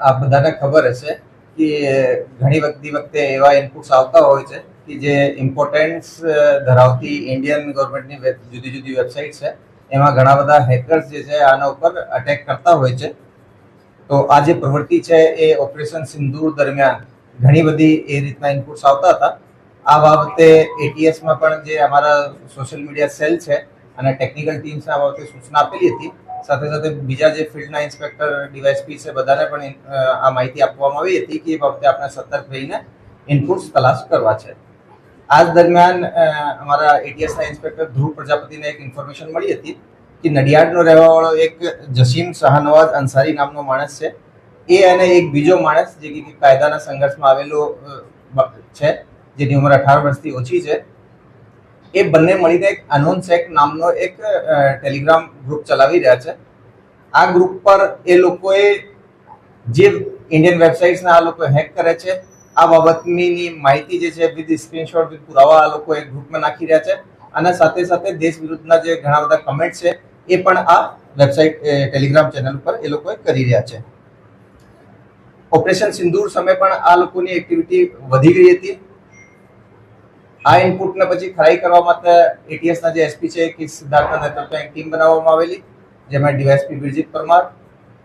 આ બધાને ખબર હશે કે ઘણી વખતી વખતે એવા ઇનપુટ્સ આવતા હોય છે કે જે ઇમ્પોર્ટન્સ ધરાવતી ઇન્ડિયન ગવર્મેન્ટની જુદી જુદી વેબસાઇટ છે. એમાં ઘણા બધા હેકર્સ જે છે આના ઉપર અટેક કરતા હોય છે. તો આ જે પ્રવૃત્તિ છે એ ઓપરેશન સિંદૂર દરમિયાન ઘણી બધી એ રીતના ઇનપુટ્સ આવતા હતા. આ બાબતે એટીએસમાં પણ જે અમારા સોશિયલ મીડિયા સેલ છે અને ટેકનિકલ ટીમ્સને આ બાબતે સૂચના આપેલી હતી સાથે સાથે બીજા જે ફિલ્ડના ઇન્સ્પેક્ટર ડીવાયસપી છે, બધાને પણ આ માહિતી આપવામાં આવી હતી કે એ બાબતે આપણે સતર્ક રહીને ઇનપુટ્સ તલાશ કરવા છે. આજ દરમિયાન અમારા એટીએસના ઇન્સ્પેક્ટર ધ્રુવ પ્રજાપતિને એક ઇન્ફોર્મેશન મળી હતી કે નડિયાદનો રહેવાવાળો એક જસીમ શાહનવાજ અંસારી નામનો માણસ છે. એ અને એક બીજો માણસ, જે કાયદાના સંઘર્ષમાં આવેલો છે, જેની ઉંમર અઢાર વર્ષથી ઓછી છે એ બંને મળીને એક અનોન્સેક નામનો એક ટેલિગ્રામ ગ્રુપ ચલાવી રહ્યા છે. આ ગ્રુપ પર એ લોકોએ જે ઇન્ડિયન વેબસાઇટ્સને આ લોકો હેક કરે છે, આ બાબતની માહિતી જે છે, વિથ સ્ક્રીનશોટ, વિથ પુરાવા આ લોકો એક ગ્રુપમાં નાખી રહ્યા છે. અને સાથે સાથે દેશ વિરુદ્ધના જે ઘણા બધા કમેન્ટ છે, એ પણ આ વેબસાઇટ ટેલિગ્રામ ચેનલ પર એ લોકોએ કરી રહ્યા છે. ઓપરેશન સિંદૂર સમય પણ આ લોકોની એક્ટિવિટી વધી ગઈ હતી. આ ઇનપુટને પછી ખરાઈ કરવા માટે એટીએસના જે એસપી છે કે સિદ્ધાર્થના નેતૃત્વમાં એક ટીમ બનાવવામાં આવેલી, જેમાં DySP Birjit Parmar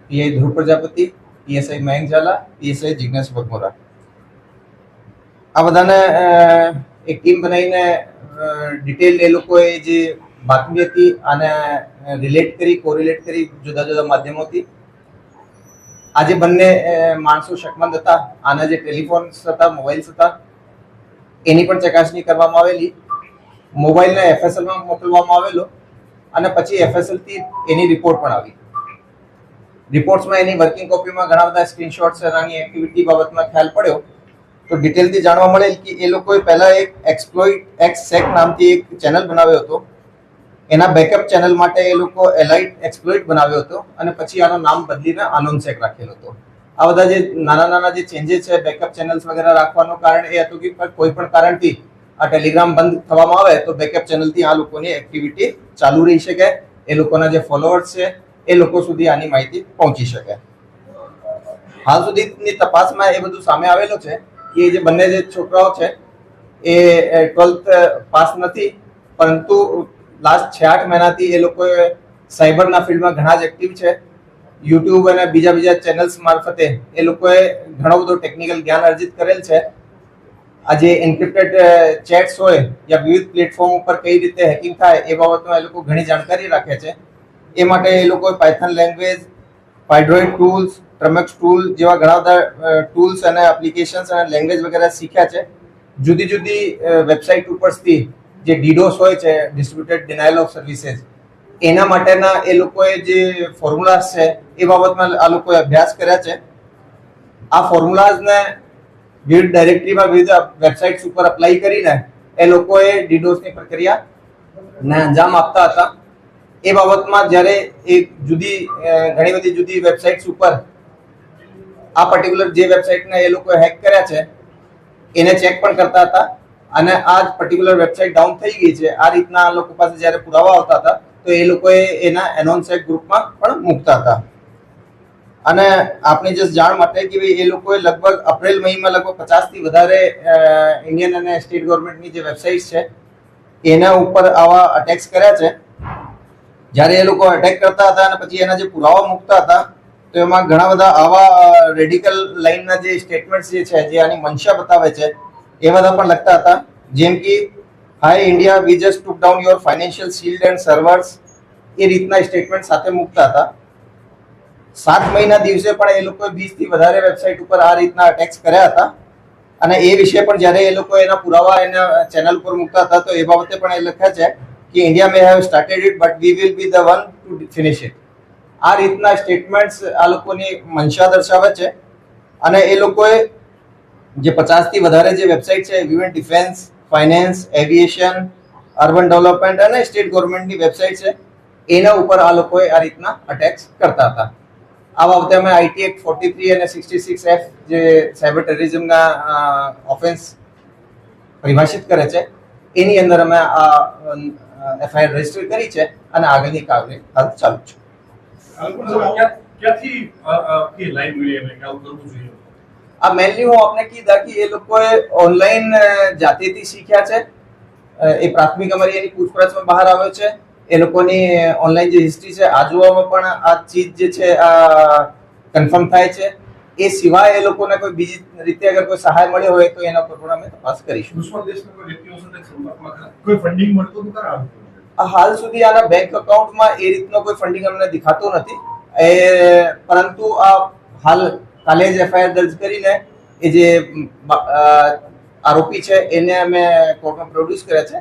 PI Dhruv Prajapati PSI Mayank Zala PSI Jignesh Bagmora આ બધાને એક ટીમ બનાવીને ડિટેલ એ લોકોએ જે બાતમી હતી આને રિલેટ કરી કોરિલેટ કરી જુદા જુદા માધ્યમોથી. આજે બંને માણસો શકમંદ હતા, આના જે ટેલિફોન્સ હતા મોબાઈલ્સ હતા એની પણ ચકાસણી કરવામાં આવેલી. મોબાઈલને એફએસએલમાં મોકલવામાં આવેલો અને પછી એફએસએલથી એની રિપોર્ટ પણ આવી. રિપોર્ટ્સમાં એની વર્કિંગ કોપીમાં ઘણા બધા સ્ક્રીનશોટ્સ અને આની એક્ટિવિટી બાબતમાં ખ્યાલ પડ્યો. તો ડિટેલથી જાણવા મળેલ કે એ લોકોએ પહેલાં એક એક્સપ્લોઇટ એક્સ સેક નામથી એક ચેનલ બનાવ્યો હતો. એના બેકઅપ ચેનલ માટે એ લોકો એલાઇટ એક્સપ્લોઇટ બનાવ્યો હતો અને પછી આનું નામ બદલીને આનોન્સેક રાખેલો હતો. આ બધા જે નાના નાના જે ચેન્જીસ છે બેકઅપ ચેનલ્સ વગેરે રાખવાનું કારણ એ હતું કે કોઈ પણ કારણથી આ ટેલિગ્રામ બંધ થવામાં આવે તો બેકઅપ ચેનલથી આ લોકોની એક્ટિવિટી ચાલુ રહી શકે. એ લોકોના જે ફોલોઅર્સ છે, એ લોકો સુધી આની માહિતી પહોંચી શકે. હાલ સુધીની તપાસમાં એ બધું સામે આવેલું છે કે જે બંને જે છોકરાઓ છે, એ ટ્વેલ્થ પાસ નથી, પરંતુ લાસ્ટ છ આઠ મહિનાથી એ લોકો સાયબરના ફિલ્ડમાં ઘણા જ એક્ટિવ છે. યુટ્યુબ અને બીજા બીજા ચેનલ્સ મારફતે એ લોકોએ ઘણો બધો ટેકનિકલ જ્ઞાન અર્જિત કરેલ છે. આ જે એન્ક્રિપ્ટેડ ચેટ્સ હોય યા વિવિધ પ્લેટફોર્મ ઉપર કઈ રીતે હેકિંગ થાય એ બાબતમાં એ લોકો ઘણી જાણકારી રાખે છે. એ માટે એ લોકોએ Python language Pydroid tools Termux tool જેવા ઘણા બધા ટૂલ્સ અને એપ્લિકેશન્સ અને લેંગ્વેજ વગેરે શીખ્યા છે. જુદી જુદી વેબસાઇટ ઉપરથી જે ડીડોસ હોય છે ડિસ્ટ્રીબ્યુટેડ ડિનાયલ ઓફ સર્વિસીસ એના માટેના એ લોકોએ જે ફોર્મ્યુલાઝ છે, એ બાબતમાં આ લોકોએ અભ્યાસ કર્યા છે. આ ફોર્મ્યુલાઝને વિવિધ ડાયરેક્ટરીમાં વિવિધ વેબસાઇટ્સ ઉપર અપ્લાય કરીને એ લોકોએ ડીડોસની પ્રક્રિયા ને અંજામ આપતા હતા. એ બાબતમાં જ્યારે એક જુદી ઘણી બધી જુદી વેબસાઇટ્સ ઉપર આ પર્ટિક્યુલર જે વેબસાઇટને એ લોકોએ હેક કર્યા છે, એને ચેક પણ કરતા હતા. અને આ પર્ટિક્યુલર વેબસાઇટ ડાઉન થઈ ગઈ છે. આ રીતના આ લોકો પાસે જ્યારે પુરાવા આવતા હતા તો એ લોકોએ એના એનોન્સેક ગ્રુપમાં પણ મૂકતા હતા. અને આપણે જે જાણ માટે કે એ લોકોએ લગભગ એપ્રિલ મહિમાં લગભગ પચાસથી વધારે ઇન્ડિયન અને સ્ટેટ ગવર્મેન્ટની જે વેબસાઇટ છે, એના ઉપર આવા અટેક્સ કર્યા છે. જ્યારે એ લોકો અટેક કરતા હતા અને પછી એના જે પુરાવા મૂકતા હતા, તો એમાં ઘણા બધા આવા રેડિકલ લાઇનના જે સ્ટેટમેન્ટ્સ જે છે, જે આની મંશા બતાવે છે, એ બધા પણ લખતા હતા. જેમ કે hi India we just took down your financial shield and servers એ રીતના સ્ટેટમેન્ટ સાથે મૂકતા હતા. સાત મહિના દિવસે પણ એ લોકોએ વીસથી વધારે વેબસાઇટ ઉપર આ રીતના અટેક્સ કર્યા હતા. અને એ વિશે પણ જ્યારે એ લોકો એના પુરાવા એના ચેનલ ઉપર મૂકતા હતા, તો એ બાબતે પણ એ લખ્યા છે કે India may have started it but we will be the one to finish it આ રીતના સ્ટેટમેન્ટ્સ આ લોકોની મંશા દર્શાવે છે. અને એ લોકોએ જે પચાસથી વધારે જે વેબસાઇટ છે વિવિધ defence finance, aviation, urban development અને સ્ટેટ ગવર્મેન્ટની વેબસાઇટ છે. એના ઉપર આ લોકોએ આ રીતના અટેક્સ કરતા હતા. આ બાબતે અમે આઈટી એક્ટ ફોર્ટી થ્રી અને સિક્સટી સિક્સ એફ જે સાયબર ટેરરિઝમના ઓફેન્સ પરિભાષિત કરે છે, એની અંદર અમે આ એફઆઈઆર રજિસ્ટર કરી છે અને આગળની કાર્યવાહી હાલ ચાલુ છે. ક્યાંથી એમને કે આવું કરવું જોઈએ. આ મેનલી હું આપને કીધા કે એ લોકોએ ઓનલાઈન જાતેથી શીખ્યા છે. એ પ્રાથમિક અમારી એની પૂછપરછમાં બહાર આવ્યો છે. એ લોકોની ઓનલાઈન જે હિસ્ટ્રી છે આ જોવામાં પણ આ ચીજ જે છે આ કન્ફર્મ થાય છે. એ સિવાય એ લોકોને કોઈ બીજી રીતે અગર કોઈ સહાય મળ્યો હોય તો એના પર પણ અમે તપાસ કરીશું. દુશ્મન દેશના કોઈ વ્યક્તિઓ સાથે સંપર્કમાં કોઈ ફંડિંગ મળતું ખરા આ હાલ સુધી આના બેંક અકાઉન્ટમાં એ રીતનો કોઈ ફંડિંગ અમને દેખાતો નથી. એ પરંતુ આ હાલ કાલે જ એફઆઈઆર દર્જ કરીને એ જે આરોપી છે, એને અમે કોર્ટમાં પ્રોડ્યુસ કર્યા છે.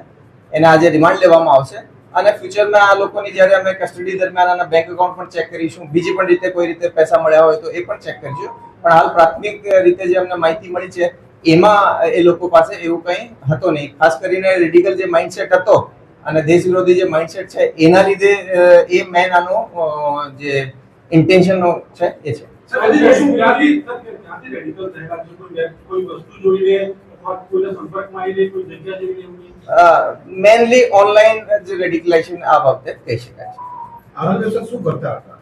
એને આજે રિમાન્ડ લેવામાં આવશે. અને ફ્યુચરમાં આ લોકોની જ્યારે અમે કસ્ટડી દરમિયાન આના બેંક એકાઉન્ટ પણ ચેક કરીશું, બીજી પણ રીતે કોઈ રીતે પૈસા મળ્યા હોય તો એ પણ ચેક કરીશું. પણ હાલ પ્રાથમિક રીતે જે અમને માહિતી મળી છે, એમાં એ લોકો પાસે એવું કંઈ હતો નહીં. ખાસ કરીને રેડિકલ જે માઇન્ડસેટ હતો અને દેશ વિરોધી જે માઇન્ડસેટ છે, એના લીધે એ મેન આનો જે ઇન્ટેન્શન છે એ છે. મેનલી ઓનલાઈન જે રેડિકલાઇઝેશન આ બાબતે કહી શકાય છે. શું કરતા હતા?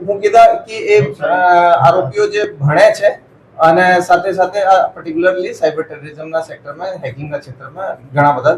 હું કીધા કે એ આરોપીઓ જે ભણે છે અને સાથે સાથે આ પર્ટિક્યુલરલી સાયબર ટેરરિઝમના સેક્ટરમાં હેકિંગના ક્ષેત્રમાં ઘણા બધા